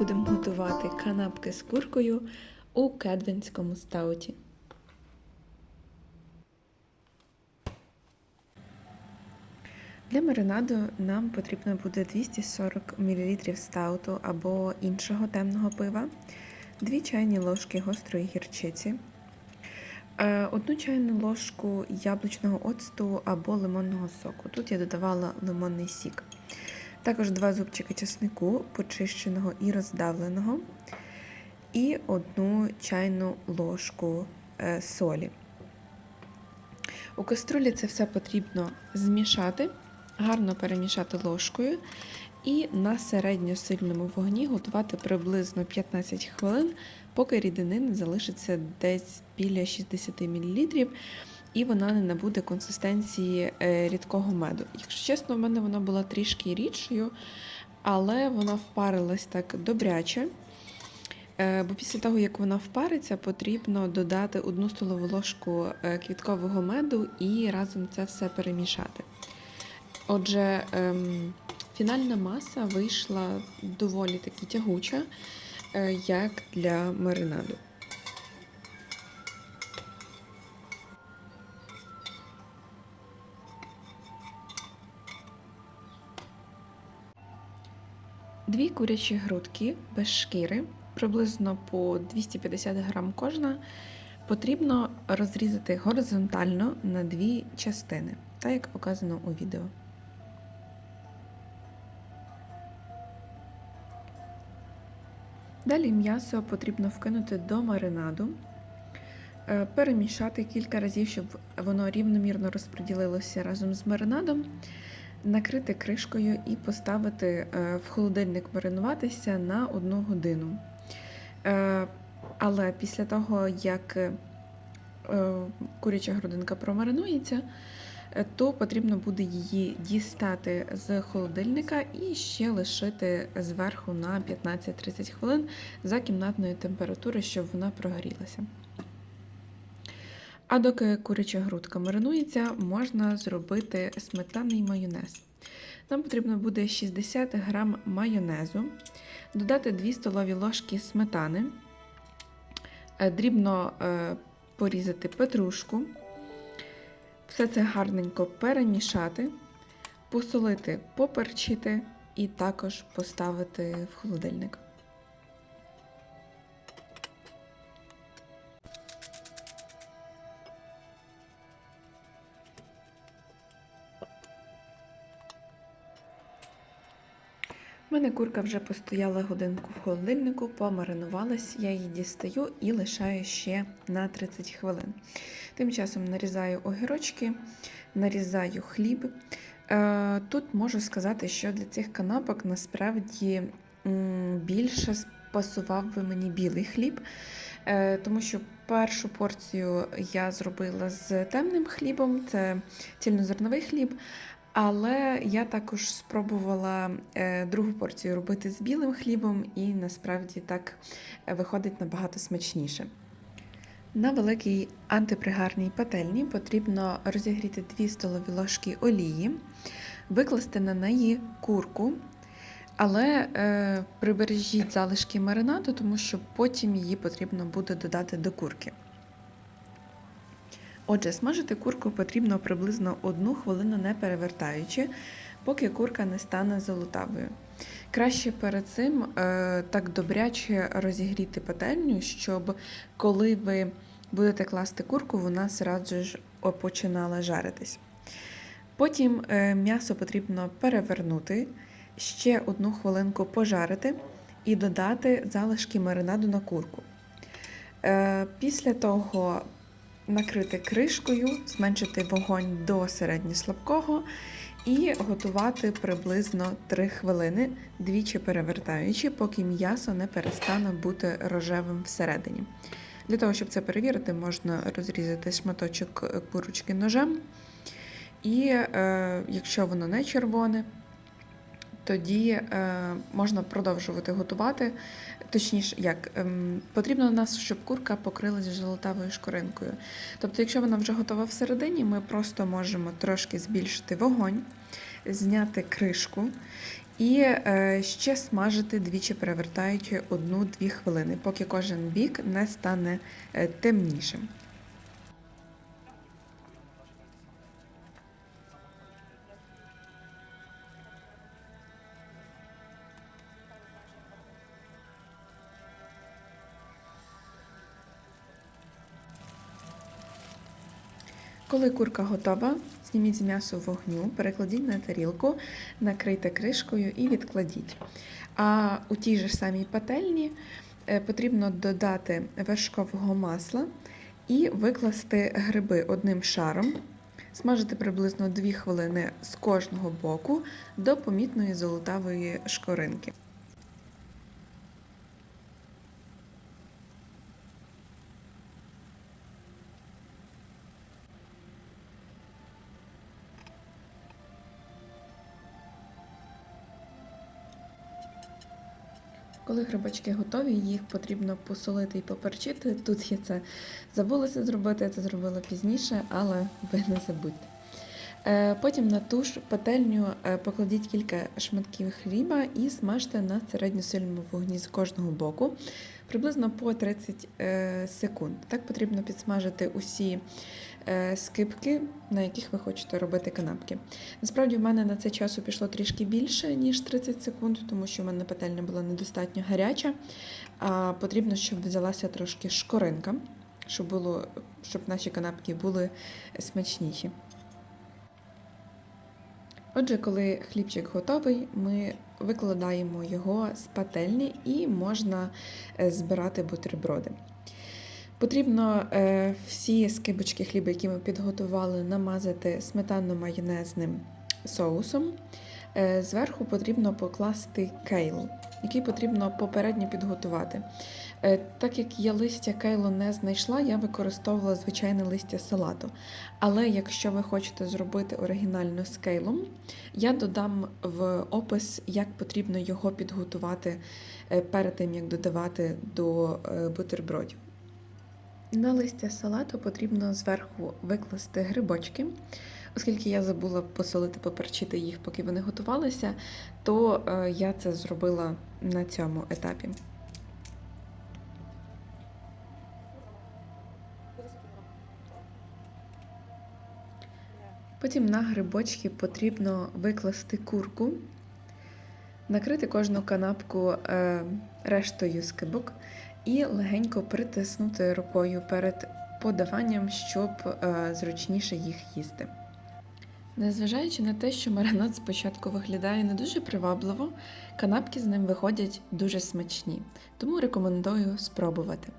будемо готувати канапки з куркою у кедвенському стауті. Для маринаду нам потрібно буде 240 мл стауту або іншого темного пива, 2 чайні ложки гострої гірчиці, е, одну чайну ложку яблучного оцту або лимонного соку. Тут я додавала лимонний сік. Також два зубчики чеснику, почищеного і роздавленого, і одну чайну ложку е, солі. У каструлі це все потрібно змішати, гарно перемішати ложкою і на середньосильному вогні готувати приблизно 15 хвилин, поки рідини залишиться десь біля 60 мл і вона не набуде консистенції е, рідкого меду. Якщо чесно, в мене вона була трішки рідшою, але вона впарилась так добряче. Е, Бо після того, як вона впариться, потрібно додати одну столову ложку е, квіткового меду і разом це все перемішати. Отже, ем, фінальна маса вийшла доволі таки тягуча, як для маринаду. Дві курячі грудки без шкіри, приблизно по 250 грам кожна, потрібно розрізати горизонтально на дві частини, так як показано у відео. Далі м'ясо потрібно вкинути до маринаду, е, перемішати кілька разів, щоб воно рівномірно розподілилося разом з маринадом, накрити кришкою і поставити е, в холодильник маринуватися на одну годину. Е, Але після того, як е, куряча грудинка промаринується, то потрібно буде її дістати з холодильника і ще лишити зверху на 15-30 хвилин за кімнатної температури, щоб вона прогорілася. А доки куряча грудка маринується, можна зробити сметанний майонез. Нам потрібно буде 60 г майонезу, додати 2 столові ложки сметани, е, дрібно е, порізати петрушку, все це гарненько перемішати, посолити, поперчити і також поставити в холодильник. У мене курка вже постояла годинку в холодильнику, помаринувалась, я її дістаю і лишаю ще на 30 хвилин. Тим часом нарізаю огірочки, нарізаю хліб. Е, Тут можу сказати, що для цих канапок насправді більше пасував би мені білий хліб, е, тому що першу порцію я зробила з темним хлібом, це цільнозерновий хліб. Але я також спробувала е, другу порцію робити з білим хлібом, і насправді так е, виходить набагато смачніше. На великій антипригарній пательні потрібно розігріти 2 столові ложки олії, викласти на неї курку, але е, прибережіть залишки маринаду, тому що потім її потрібно буде додати до курки. Отже, смажити курку потрібно приблизно одну хвилину не перевертаючи, поки курка не стане золотавою. Краще перед цим е, так добряче розігріти пательню, щоб коли ви будете класти курку, вона зразу ж починала жаритись. Потім е, м'ясо потрібно перевернути, ще одну хвилинку пожарити і додати залишки маринаду на курку. Е, після того накрити кришкою, зменшити вогонь до середньослабкого і готувати приблизно 3 хвилини, двічі перевертаючи, поки м'ясо не перестане бути рожевим всередині. Для того, щоб це перевірити, можна розрізати шматочок курочки ножем. І е, якщо воно не червоне, тоді е, можна продовжувати готувати. Точніше, як ем, потрібно у нас, щоб курка покрилася золотавою шкоринкою. Тобто, якщо вона вже готова всередині, ми просто можемо трошки збільшити вогонь, зняти кришку І е, ще смажити двічі перевертаючи 1-2 хвилини, поки кожен бік не стане е, темнішим. Коли курка готова, зніміть з м'ясу вогню, перекладіть на тарілку, накрийте кришкою і відкладіть. А у тій же самій пательні е, потрібно додати вершкового масла і викласти гриби одним шаром, смажити приблизно 2 хвилини з кожного боку до помітної золотавої шкоринки. Коли грибочки готові, їх потрібно посолити і поперчити. Тут я це забулася зробити, я це зробила пізніше, але ви не забудьте. Е, Потім на ту ж пательню е, покладіть кілька шматків хліба і смажте на середньосильному вогні з кожного боку, приблизно по 30 е, секунд. Так потрібно підсмажити усі е, скипки, на яких ви хочете робити канапки. Насправді, в мене на це часу пішло трішки більше, ніж 30 секунд, тому що в мене пательня була недостатньо гаряча. А потрібно, щоб взялася трошки шкоринка, щоб, було, щоб наші канапки були смачніші. Отже, коли хлібчик готовий, ми викладаємо його з пательні і можна е, збирати бутерброди. Потрібно е, всі скибочки хліба, які ми підготували, намазати сметанно-майонезним соусом. Е, Зверху потрібно покласти кейл, який потрібно попередньо підготувати. Е, Так як я листя кейлу не знайшла, я використовувала звичайне листя салату. Але якщо ви хочете зробити оригінально з кейлом, я додам в опис, як потрібно його підготувати е, перед тим, як додавати до е, бутербродів. На листя салату потрібно зверху викласти грибочки. Оскільки я забула посолити, поперчити їх, поки вони готувалися, то я це зробила на цьому етапі. Потім на грибочки потрібно викласти курку, накрити кожну канапку е, рештою скибок і легенько притиснути рукою перед подаванням, щоб е, зручніше їх їсти. Незважаючи на те, що маринад спочатку виглядає не дуже привабливо, канапки з ним виходять дуже смачні, тому рекомендую спробувати.